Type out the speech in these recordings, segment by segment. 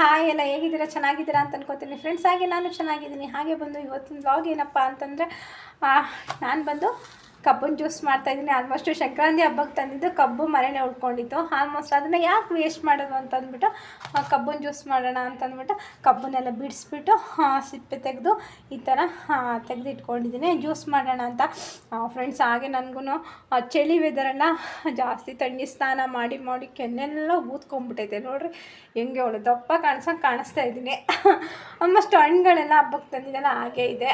Hi ಎಲ್ಲ ಹೇಗಿದ್ದೀರಾ? ಚೆನ್ನಾಗಿದ್ದೀರಾ ಅಂತ ಅನ್ಕೋತೀನಿ. ಫ್ರೆಂಡ್ಸ್ ಹಾಗೆ ನಾನು ಚೆನ್ನಾಗಿದ್ದೀನಿ. ಹಾಗೆ ಬಂದು ಇವತ್ತಿನ ಬ್ಲಾಗ್ ಏನಪ್ಪ ಅಂತಂದರೆ ನಾನು ಬಂದು ಕಬ್ಬನ್ ಜ್ಯೂಸ್ ಮಾಡ್ತಾಯಿದ್ದೀನಿ ಆಲ್ಮೋಸ್ಟ್ ಸಂಕ್ರಾಂತಿ ಹಬ್ಬಕ್ಕೆ ತಂದಿದ್ದು ಕಬ್ಬು ಮನೆಯೇ ಉಳ್ಕೊಂಡಿತ್ತು. ಆಲ್ಮೋಸ್ಟ್ ಅದನ್ನು ಯಾಕೆ ವೇಸ್ಟ್ ಮಾಡೋದು ಅಂತಂದ್ಬಿಟ್ಟು ಕಬ್ಬನ್ ಜ್ಯೂಸ್ ಮಾಡೋಣ ಅಂತಂದ್ಬಿಟ್ಟು ಕಬ್ಬನ್ನೆಲ್ಲ ಬಿಡಿಸ್ಬಿಟ್ಟು ಸಿಪ್ಪೆ ತೆಗೆದು ಈ ಥರ ತೆಗೆದಿಟ್ಕೊಂಡಿದ್ದೀನಿ. ಜ್ಯೂಸ್ ಮಾಡೋಣ ಅಂತ. ಫ್ರೆಂಡ್ಸ್ ಹಾಗೆ ನನಗೂ ಚಳಿ ವೆದರನ್ನು ಜಾಸ್ತಿ ತಣ್ಣಿ ಸ್ನಾನ ಮಾಡಿ ಮಾಡಿ ಕೆನ್ನೆಲ್ಲ ಊದ್ಕೊಂಡ್ಬಿಟ್ಟೈತೆ. ನೋಡ್ರಿ, ಹೆಂಗೆ ಅವಳು ದಪ್ಪ ಕಾಣಿಸೋಕೆ ಕಾಣಿಸ್ತಾ ಇದ್ದೀನಿ. ಆಲ್ಮೋಸ್ಟ್ ಹಣ್ಣುಗಳೆಲ್ಲ ಹಬ್ಬಕ್ಕೆ ತಂದಿದ್ದೆಲ್ಲ ಹಾಗೆ ಇದೆ.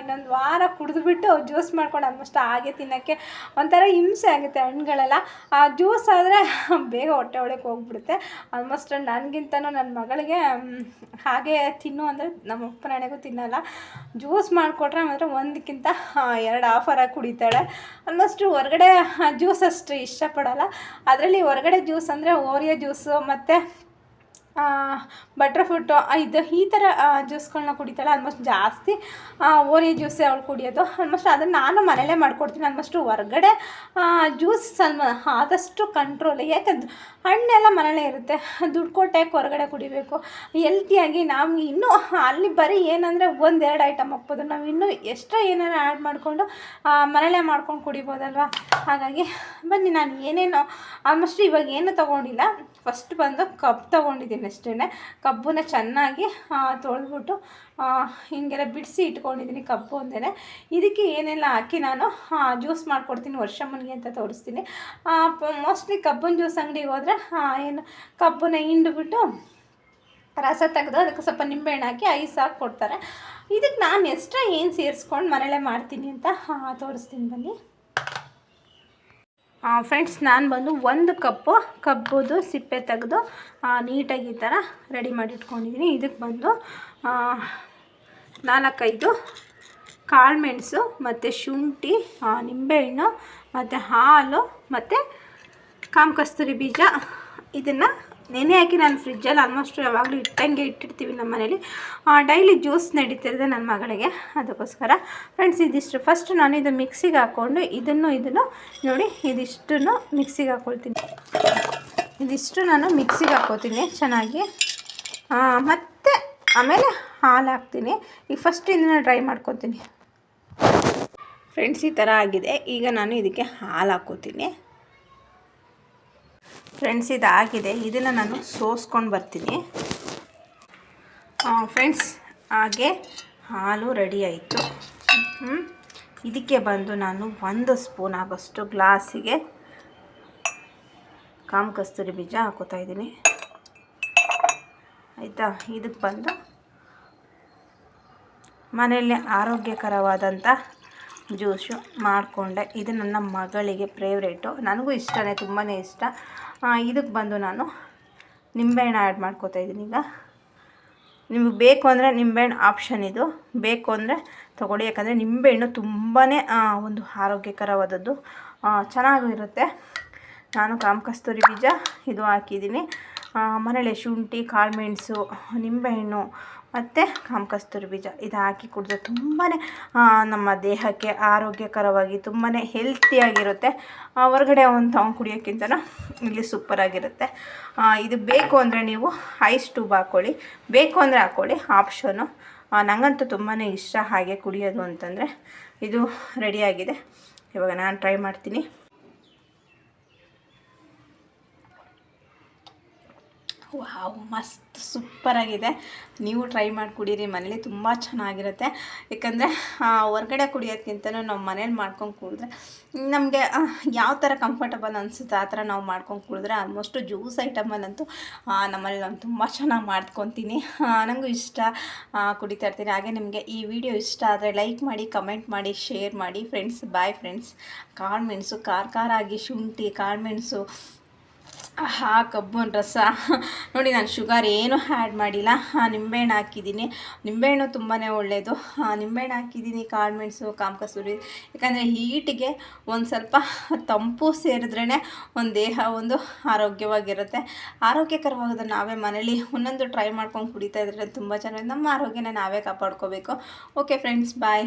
ಇನ್ನೊಂದು ವಾರ ಕುಡಿದ್ಬಿಟ್ಟು ಜ್ಯೂಸ್ ಮಾಡ್ಕೊಂಡು ಆಲ್ಮೋಸ್ಟ್ ಹಾಗೆ ತಿನ್ನೋಕ್ಕೆ ಒಂಥರ ಹಿಂಸೆ ಆಗುತ್ತೆ ಹಣ್ಣುಗಳೆಲ್ಲ. ಆ ಜ್ಯೂಸ್ ಆದರೆ ಬೇಗ ಹೊಟ್ಟೆ ಒಳಗೆ ಹೋಗ್ಬಿಡುತ್ತೆ. ಆಲ್ಮೋಸ್ಟ್ ನನಗಿಂತನೂ ನನ್ನ ಮಗಳಿಗೆ ಹಾಗೆ ತಿನ್ನು ಅಂದರೆ ನಮ್ಮ ಅಪ್ಪನಾಣೆಗೂ ತಿನ್ನಲ್ಲ. ಜ್ಯೂಸ್ ಮಾಡಿಕೊಟ್ರೆ ಮಾತ್ರ ಒಂದಕ್ಕಿಂತ ಎರಡು ಆಫರಾಗಿ ಕುಡಿತಾಳೆ. ಆಲ್ಮೋಸ್ಟ್ ಹೊರಗಡೆ ಜ್ಯೂಸ್ ಅಷ್ಟು ಇಷ್ಟಪಡಲ್ಲ. ಅದರಲ್ಲಿ ಹೊರಗಡೆ ಜ್ಯೂಸ್ ಅಂದರೆ ಓರಿಯೋ ಜ್ಯೂಸು ಮತ್ತು ಬಟ್ರ್ ಫ್ರೂಟು ಇದು ಈ ಥರ ಜ್ಯೂಸ್ಗಳನ್ನ ಕುಡಿತಾಳೆ ಆಲ್ಮೋಸ್ಟ್ ಜಾಸ್ತಿ ಓರಿ ಜ್ಯೂಸೇ ಅವಳು ಕುಡಿಯೋದು. ಆಲ್ಮೋಸ್ಟ್ ಅದನ್ನು ನಾನು ಮನೇಲೇ ಮಾಡ್ಕೊಡ್ತೀನಿ. ಆಲ್ಮೋಸ್ಟ್ ಹೊರಗಡೆ ಜ್ಯೂಸ್ ಸಲ್ಮ ಆದಷ್ಟು ಕಂಟ್ರೋಲ್ ಯಾಕಂದ್ರೆ ಹಣ್ಣೆಲ್ಲ ಮನೇಲೇ ಇರುತ್ತೆ. ದುಡ್ಡು ಕೊಟ್ಟೆ ಹೊರಗಡೆ ಕುಡಿಬೇಕು. ಹೆಲ್ತಿಯಾಗಿ ನಾವು ಇನ್ನೂ, ಅಲ್ಲಿ ಬರೀ ಏನಂದರೆ ಒಂದೆರಡು ಐಟಮ್ ಹಾಕ್ಬೋದು. ನಾವು ಇನ್ನೂ ಎಷ್ಟೋ ಏನಾರು ಆ್ಯಡ್ ಮಾಡಿಕೊಂಡು ಮನೇಲೇ ಮಾಡ್ಕೊಂಡು ಕುಡಿಬೋದಲ್ವ? ಹಾಗಾಗಿ, ಬನ್ನಿ, ನಾನು ಏನೇನು ಆಲ್ಮೋಸ್ಟ್ ಇವಾಗ ಏನು ತೊಗೊಂಡಿಲ್ಲ. ಫಸ್ಟ್ ಬಂದು ಕಪ್ ತೊಗೊಂಡಿದ್ದೀನಿ. ಅಷ್ಟೇ ಕಬ್ಬನ್ನ ಚೆನ್ನಾಗಿ ತೊಳೆದ್ಬಿಟ್ಟು ಹೀಗೆಲ್ಲ ಬಿಡಿಸಿ ಇಟ್ಕೊಂಡಿದ್ದೀನಿ ಕಬ್ಬು ಒಂದೇ ಇದಕ್ಕೆ ಏನೆಲ್ಲ ಹಾಕಿ ನಾನು ಜ್ಯೂಸ್ ಮಾಡಿಕೊಡ್ತೀನಿ ವರ್ಷಮ್ಮನಿಗೆ ಅಂತ ತೋರಿಸ್ತೀನಿ. ಮೋಸ್ಟ್ಲಿ ಕಬ್ಬನ ಜ್ಯೂಸ್ ಅಂಗಡಿಗೆ ಹೋದರೆ ಏನು ಕಬ್ಬನ್ನ ಹಿಂಡ್ಬಿಟ್ಟು ರಸ ತೆಗೆದು ಅದಕ್ಕೆ ಸ್ವಲ್ಪ ನಿಂಬೆಹಣ್ಣು ಹಾಕಿ, ಐಸ್ ಹಾಕಿ ಕೊಡ್ತಾರೆ. ಇದಕ್ಕೆ ನಾನು ಎಕ್ಸ್ಟ್ರಾ ಏನು ಸೇರಿಸ್ಕೊಂಡು ಮನೇಲೇ ಮಾಡ್ತೀನಿ ಅಂತ ತೋರಿಸ್ತೀನಿ ಬನ್ನಿ. ಫ್ರೆಂಡ್ಸ್ ನಾನು ಬಂದು ಒಂದು ಕಪ್ಪು, ಕಬ್ಬುದು ಸಿಪ್ಪೆ ತೆಗೆದು ನೀಟಾಗಿ ಈ ಥರ ರೆಡಿ ಮಾಡಿ ಇಟ್ಕೊಂಡಿದ್ದೀನಿ ಇದಕ್ಕೆ ಬಂದು ನಾಲ್ಕೈದು ಕಾಳುಮೆಣಸು ಮತ್ತು ಶುಂಠಿ ನಿಂಬೆಹಣ್ಣು ಮತ್ತು ಹಾಲು ಮತ್ತು ಕಾಮ ಕಸ್ತೂರಿ ಬೀಜ ಇದನ್ನು ನೆನೆ ಹಾಕಿ ನಾನು ಫ್ರಿಜ್ಜಲ್ಲಿ ಆಲ್ಮೋಸ್ಟ್ ಯಾವಾಗಲೂ ಇಟ್ಟಂಗೆ ಇಟ್ಟಿರ್ತೀವಿ ನಮ್ಮ ಮನೇಲಿ. ಡೈಲಿ ಜ್ಯೂಸ್ ನಡೀತಿರುತ್ತೆ ನನ್ನ ಮಗಳಿಗೆ. ಅದಕ್ಕೋಸ್ಕರ ಫ್ರೆಂಡ್ಸ್ ಇದಿಷ್ಟು. ಫಸ್ಟ್ ನಾನು ಇದು ಮಿಕ್ಸಿಗೆ ಹಾಕ್ಕೊಂಡು ಇದನ್ನು ಇದನ್ನು ನೋಡಿ, ಇದಿಷ್ಟನ್ನು ಮಿಕ್ಸಿಗೆ ಹಾಕ್ಕೊಳ್ತೀನಿ ಇದಿಷ್ಟು ನಾನು ಮಿಕ್ಸಿಗೆ ಹಾಕ್ಕೋತೀನಿ ಚೆನ್ನಾಗಿ. ಮತ್ತೆ ಆಮೇಲೆ ಹಾಲು ಹಾಕ್ತೀನಿ. ಈಗ ಫಸ್ಟ್ ಇದನ್ನು ಡ್ರೈ ಮಾಡ್ಕೊತೀನಿ ಫ್ರೆಂಡ್ಸ್ ಈ ಥರ ಆಗಿದೆ. ಈಗ ನಾನು ಇದಕ್ಕೆ ಹಾಲು ಹಾಕ್ಕೋತೀನಿ ಫ್ರೆಂಡ್ಸ್ ಇದಾಗಿದೆ. ಇದನ್ನು ನಾನು ಸೋಸ್ಕೊಂಡು ಬರ್ತೀನಿ. ಫ್ರೆಂಡ್ಸ್ ಹಾಗೆ ಹಾಲು ರೆಡಿ ಆಯಿತು. ಇದಕ್ಕೆ ಬಂದು ನಾನು ಒಂದು ಸ್ಪೂನ್ ಆಗೋಷ್ಟು ಗ್ಲಾಸಿಗೆ ಕಾಮ ಕಸ್ತೂರಿ ಬೀಜ ಹಾಕೋತಾ ಇದ್ದೀನಿ. ಆಯಿತಾ? ಇದಕ್ಕೆ ಬಂದು ಮನೆಯಲ್ಲೇ ಆರೋಗ್ಯಕರವಾದಂಥ ಜ್ಯೂಸು ಮಾಡಿಕೊಂಡೆ. ಇದು ನನ್ನ ಮಗಳಿಗೆ ಫೇವ್ರೇಟು ನನಗೂ ಇಷ್ಟನೇ ತುಂಬಾ ಇಷ್ಟ. ಇದಕ್ಕೆ ಬಂದು ನಾನು ನಿಂಬೆಹಣ್ಣು ಆ್ಯಡ್ ಮಾಡ್ಕೋತಾ ಇದ್ದೀನಿ ಈಗ. ನಿಮಗೆ ಬೇಕು ಅಂದರೆ ನಿಂಬೆಹಣ್ಣು ಆಪ್ಷನ್ ಇದು. ಬೇಕು ಅಂದರೆ ತೊಗೊಳ್ಳಿ, ಯಾಕಂದರೆ ನಿಂಬೆಹಣ್ಣು ತುಂಬಾ ಒಂದು ಆರೋಗ್ಯಕರವಾದದ್ದು. ಚೆನ್ನಾಗೂ ಚೆನ್ನಾಗಿರುತ್ತೆ. ನಾನು ಕಾಮ ಕಸ್ತೂರಿ ಬೀಜ ಇದು ಹಾಕಿದ್ದೀನಿ. ಮನೇಲಿ ಶುಂಠಿ ಕಾಳುಮೆಣಸು ನಿಂಬೆಹಣ್ಣು ಮತ್ತು ಕಾಮಕಸ್ತೂರಿ ಬೀಜ ಇದು ಹಾಕಿ ಕುಡಿದ್ರೆ ತುಂಬಾ ನಮ್ಮ ದೇಹಕ್ಕೆ ಆರೋಗ್ಯಕರವಾಗಿ ತುಂಬಾ ಹೆಲ್ತಿಯಾಗಿರುತ್ತೆ. ಹೊರಗಡೆ ಒಂದು ತಾವು ಕುಡಿಯೋಕ್ಕಿಂತ ಇಲ್ಲಿ ಸೂಪರಾಗಿರುತ್ತೆ. ಇದು ಬೇಕು ಅಂದರೆ ನೀವು ಐಸ್ ಟ್ಯೂಬ್ ಹಾಕ್ಕೊಳ್ಳಿ ಬೇಕು ಅಂದರೆ ಹಾಕ್ಕೊಳ್ಳಿ ಆಪ್ಷನು. ನನಗಂತೂ ತುಂಬಾ ಇಷ್ಟ ಹಾಗೆ ಕುಡಿಯೋದು ಅಂತಂದರೆ ಇದು ರೆಡಿಯಾಗಿದೆ ಇವಾಗ ನಾನು ಟ್ರೈ ಮಾಡ್ತೀನಿ. ವಾವ್, ಮಸ್ತ್ ಸೂಪರಾಗಿದೆ ನೀವು ಟ್ರೈ ಮಾಡಿ ಕುಡೀರಿ ಮನೇಲಿ ತುಂಬ ಚೆನ್ನಾಗಿರುತ್ತೆ. ಯಾಕಂದರೆ ಹೊರ್ಗಡೆ ಕುಡಿಯೋದ್ಕಿಂತನೂ ನಾವು ಮನೇಲಿ ಮಾಡ್ಕೊಂಡು ಕುಡಿದ್ರೆ, ನಮಗೆ ಯಾವ ಥರ ಕಂಫರ್ಟಬಲ್ ಅನಿಸುತ್ತೆ ಆ ಥರ ನಾವು ಮಾಡ್ಕೊಂಡು ಕುಡಿದ್ರೆ ಆಲ್ಮೋಸ್ಟು ಜ್ಯೂಸ್ ಐಟಮಲ್ಲಂತೂ ನಮ್ಮಲ್ಲಿ ನಾನು ತುಂಬ ಚೆನ್ನಾಗಿ ಮಾಡ್ಕೊತೀನಿ. ನನಗೂ ಇಷ್ಟ ಕುಡಿತಾ ಇರ್ತೀನಿ. ಹಾಗೆ ನಿಮಗೆ ಈ ವಿಡಿಯೋ ಇಷ್ಟ ಆದರೆ ಲೈಕ್ ಮಾಡಿ ಕಮೆಂಟ್ ಮಾಡಿ ಶೇರ್ ಮಾಡಿ. ಫ್ರೆಂಡ್ಸ್ ಬಾಯ್ ಫ್ರೆಂಡ್ಸ್ ಕಾಳುಮೆಣಸು ಖಾರ ಖಾರ ಆಗಿ ಶುಂಠಿ ಕಾಳುಮೆಣಸು ಆಹಾ ಕಬ್ಬನ್ ರಸ. ನೋಡಿ, ನಾನು ಶುಗರ್ ಏನು ಆ್ಯಡ್ ಮಾಡಿಲ್ಲ. ನಿಂಬೆಹಣ್ಣು ಹಾಕಿದ್ದೀನಿ. ನಿಂಬೆಹಣ್ಣು ತುಂಬಾ ಒಳ್ಳೆಯದು ಹಾಂ, ನಿಂಬೆಹಣ್ಣು ಹಾಕಿದ್ದೀನಿ ಕಾಳುಮೆಣಸು ಕಾಮಕಸೂರಿ ಯಾಕಂದರೆ ಹೀಟಿಗೆ ಒಂದು ಸ್ವಲ್ಪ ತಂಪು ಸೇರಿದ್ರೇ ಒಂದು ದೇಹ ಒಂದು ಆರೋಗ್ಯವಾಗಿರುತ್ತೆ. ಆರೋಗ್ಯಕರವಾಗೋದು ನಾವೇ ಮನೇಲಿ ಒಂದೊಂದು ಟ್ರೈ ಮಾಡ್ಕೊಂಡು ಕುಡಿತಾ ಇದ್ರೆ ತುಂಬ ಚೆನ್ನಾಗಿ ನಮ್ಮ ಆರೋಗ್ಯನ ನಾವೇ ಕಾಪಾಡ್ಕೋಬೇಕು. Okay friends bye